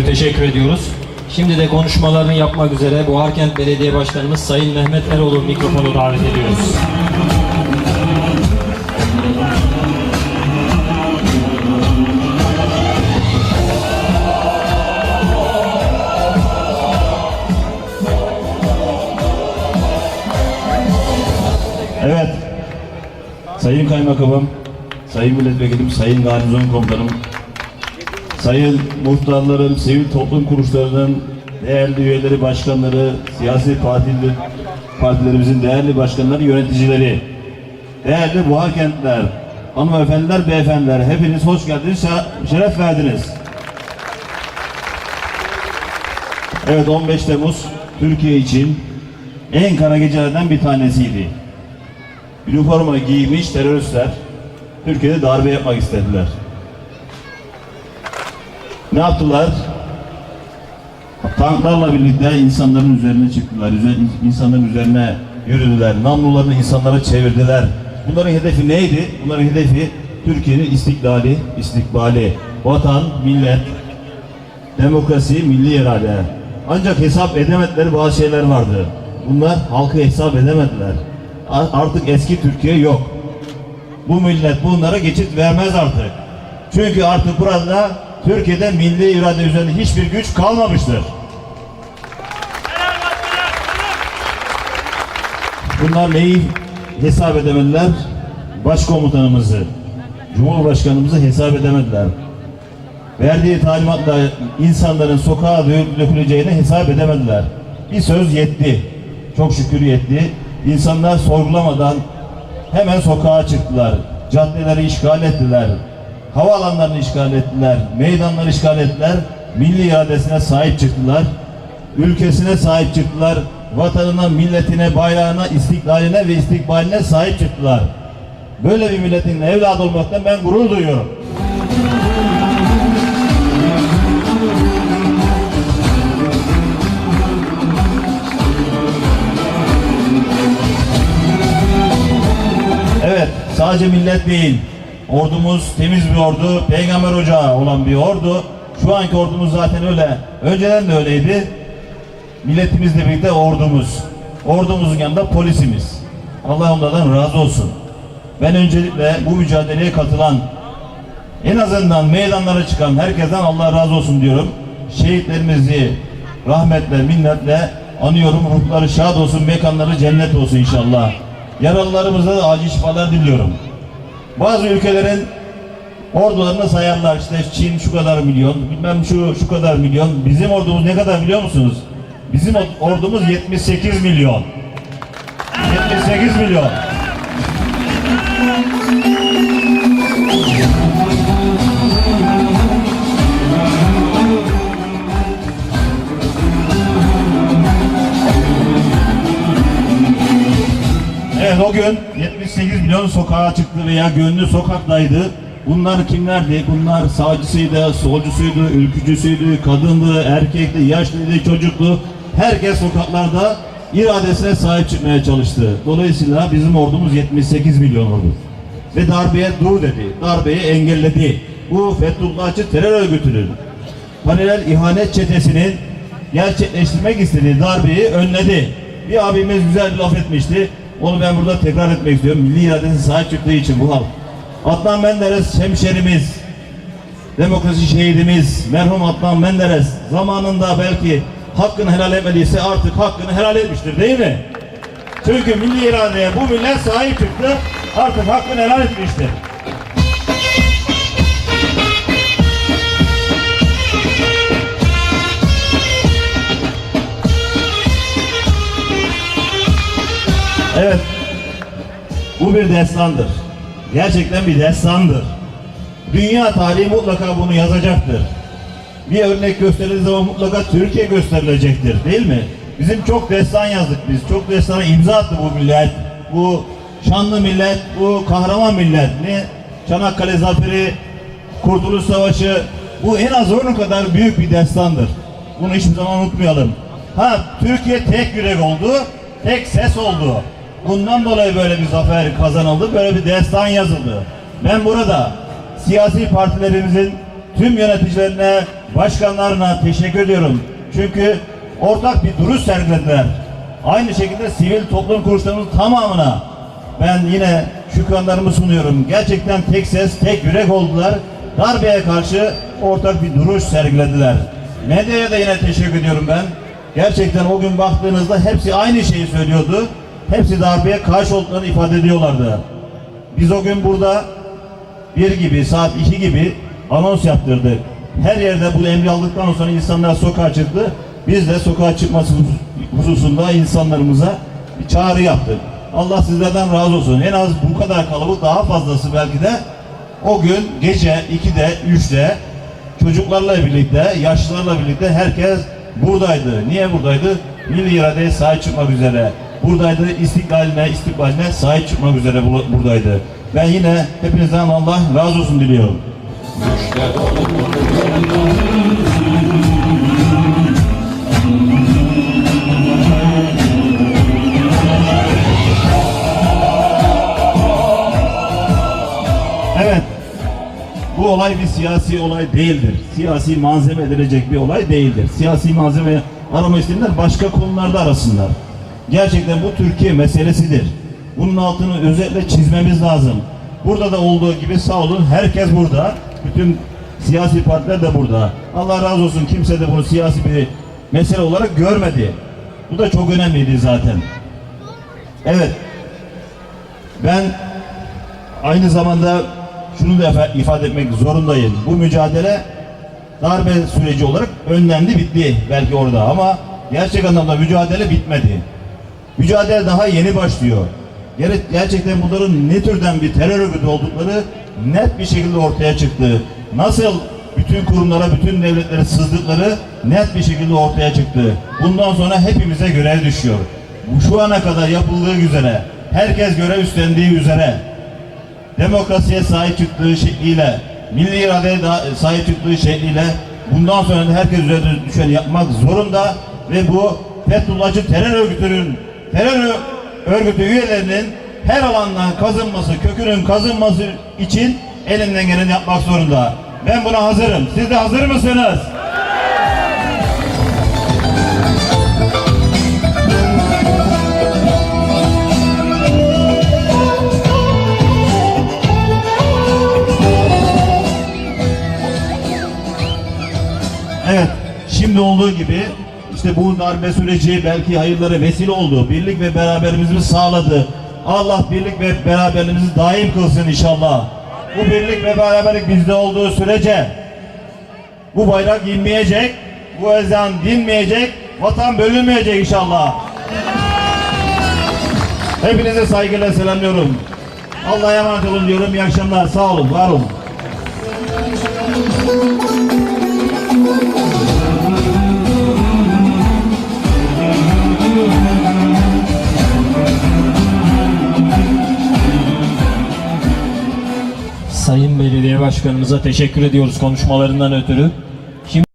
türlü teşekkür ediyoruz. Şimdi de konuşmalarını yapmak üzere Buharkent Belediye Başkanımız Sayın Mehmet Eroğlu mikrofonu davet ediyoruz. Evet. Sayın Kaymakamım, Sayın Milletvekilim, Sayın Garnizon Komutanım, Sayın muhtarlarım, sivil toplum kuruluşlarının değerli üyeleri, başkanları, siyasi partiler, partilerimizin değerli başkanları, yöneticileri, değerli Buhakentler, hanımefendiler, beyefendiler, hepiniz hoş geldiniz, şeref verdiniz. Evet 15 Temmuz Türkiye için en kara gecelerden bir tanesiydi. Üniforma giymiş teröristler Türkiye'de darbe yapmak istediler. Ne yaptılar? Tanklarla birlikte insanların üzerine çıktılar. İnsanların üzerine yürüdüler. Namlularını insanlara çevirdiler. Bunların hedefi neydi? Bunların hedefi Türkiye'nin istiklali, istikbali, vatan, millet, demokrasi, milli irade. Ancak hesap edemedikleri bazı şeyler vardı. Bunlar halkı hesap edemediler. Artık eski Türkiye yok. Bu millet bunlara geçit vermez artık. Çünkü artık burada Türkiye'de milli irade üzerinde hiçbir güç kalmamıştır. Bunlar neyi hesap edemediler? Başkomutanımızı, Cumhurbaşkanımızı hesap edemediler verdiği talimatla insanların sokağa dö- döküleceğini hesap edemediler. Bir söz yetti. Çok şükür yetti. İnsanlar sorgulamadan hemen sokağa çıktılar. Caddeleri işgal ettiler. Havaalanlarını işgal ettiler. Meydanları işgal ettiler. Milli iradesine sahip çıktılar. Ülkesine sahip çıktılar. Vatanına, milletine, bayrağına, istiklaline ve istikbaline sahip çıktılar. Böyle bir milletin evladı olmaktan ben gurur duyuyorum. Evet, sadece millet değil. Ordumuz temiz bir ordu, peygamber ocağı olan bir ordu. Şu anki ordumuz zaten öyle. Önceden de öyleydi. Milletimizle birlikte ordumuz. Ordumuzun yanında polisimiz. Allah onlardan razı olsun. Ben öncelikle bu mücadeleye katılan, en azından meydanlara çıkan herkesten Allah razı olsun diyorum. Şehitlerimizi rahmetle, minnetle anıyorum. Ruhları şad olsun, mekanları cennet olsun inşallah. Yaralılarımıza acil şifalar diliyorum. Bazı ülkelerin ordularını sayarlar işte Çin şu kadar milyon, bilmem şu şu kadar milyon. Bizim ordumuz ne kadar biliyor musunuz? Bizim ordumuz 78 milyon. 78 milyon. O gün 78 milyon sokağa çıktı veya gönlü sokaktaydı. Bunlar kimlerdi? Bunlar sağcısıydı, solcusuydu, ülkücüsüydü, kadındı, erkekti, yaşlıydı, çocuktu. Herkes sokaklarda iradesine sahip çıkmaya çalıştı. Dolayısıyla bizim ordumuz 78 milyon oldu. Ve darbeye dur dedi. Darbeyi engelledi. Bu Fethullahçı terör örgütünün paralel ihanet çetesinin gerçekleştirmek istediği darbeyi önledi. Bir abimiz güzel bir laf etmişti. Onu ben burada tekrar etmek istiyorum. Milli iradesine sahip çıktığı için bu halk. Adnan Menderes hemşerimiz, demokrasi şehidimiz, merhum Adnan Menderes zamanında belki hakkını helal etmediyse artık hakkını helal etmiştir değil mi? Çünkü milli iradeye bu millet sahip çıktı, artık hakkını helal etmiştir. Evet. Bu bir destandır. Gerçekten bir destandır. Dünya tarihi mutlaka bunu yazacaktır. Bir örnek gösterildiği zaman mutlaka Türkiye gösterilecektir değil mi? Bizim çok destan yazdık biz. Çok destana imza attı bu millet. Bu şanlı millet, bu kahraman millet. Ne? Çanakkale Zaferi, Kurtuluş Savaşı. Bu en az onun kadar büyük bir destandır. Bunu hiçbir zaman unutmayalım. Ha Türkiye tek yürek oldu, tek ses oldu. Bundan dolayı böyle bir zafer kazanıldı, böyle bir destan yazıldı. Ben burada siyasi partilerimizin tüm yöneticilerine başkanlarına teşekkür ediyorum. Çünkü ortak bir duruş sergilediler. Aynı şekilde sivil toplum kuruluşlarının tamamına ben yine şükranlarımı sunuyorum. Gerçekten tek ses, tek yürek oldular. Darbeye karşı ortak bir duruş sergilediler. Medyaya da yine teşekkür ediyorum ben. Gerçekten o gün baktığınızda hepsi aynı şeyi söylüyordu. Hepsi darbeye karşı olduklarını ifade ediyorlardı. Biz o gün burada bir gibi, saat iki gibi anons yaptırdık. Her yerde bu emri aldıktan sonra insanlar sokağa çıktı. Biz de sokağa çıkması hususunda insanlarımıza bir çağrı yaptık. Allah sizlerden razı olsun. En az bu kadar kalabalık daha fazlası belki de o gün gece 2'de 3'te çocuklarla birlikte, yaşlılarla birlikte herkes buradaydı. Niye buradaydı? Milli iradeye sahip çıkmak üzere. Buradaydı, istiklaline, istikbaline sahip çıkmak üzere bu- buradaydı. Ben yine hepinizden Allah razı olsun diliyorum. Evet, bu olay bir siyasi olay değildir. Siyasi malzeme edilecek bir olay değildir. Siyasi malzeme arama isteyenler başka konularda arasınlar. Gerçekten bu Türkiye meselesidir. Bunun altını özellikle çizmemiz lazım. Burada da olduğu gibi sağ olun herkes burada. Bütün siyasi partiler de burada. Allah razı olsun kimse de bunu siyasi bir mesele olarak görmedi. Bu da çok önemliydi zaten. Evet. Ben aynı zamanda şunu da ifa- ifade etmek zorundayım. Bu mücadele darbe süreci olarak önlendi, bitti belki orada ama gerçek anlamda mücadele bitmedi. Mücadele daha yeni başlıyor. Ger- Gerçekten bunların ne türden bir terör örgütü oldukları net bir şekilde ortaya çıktı. Nasıl bütün kurumlara, bütün devletlere sızdıkları net bir şekilde ortaya çıktı. Bundan sonra hepimize görev düşüyor. Şu ana kadar yapıldığı üzere, herkes görev üstlendiği üzere demokrasiye sahip çıktığı şekliyle, milli iradeye sahip çıktığı şekliyle bundan sonra herkes üzerine düşeni yapmak zorunda ve bu Fethullahçı terör örgütünün, terör örgütü üyelerinin her alandan kazınması, kökünün kazınması için elinden geleni yapmak zorunda. Ben buna hazırım. Siz de hazır mısınız? Evet, şimdi olduğu gibi işte bu darbe süreci belki hayırlara vesile oldu. Birlik ve beraberimizi sağladı. Allah birlik ve beraberliğimizi daim kılsın inşallah. Bu birlik ve beraberlik bizde olduğu sürece bu bayrak inmeyecek, bu ezan dinmeyecek, vatan bölünmeyecek inşallah. Hepinize saygıyla selamlıyorum. Allah'a emanet olun diyorum. İyi akşamlar. Sağ olun, var olun. Başkanımıza teşekkür ediyoruz konuşmalarından ötürü.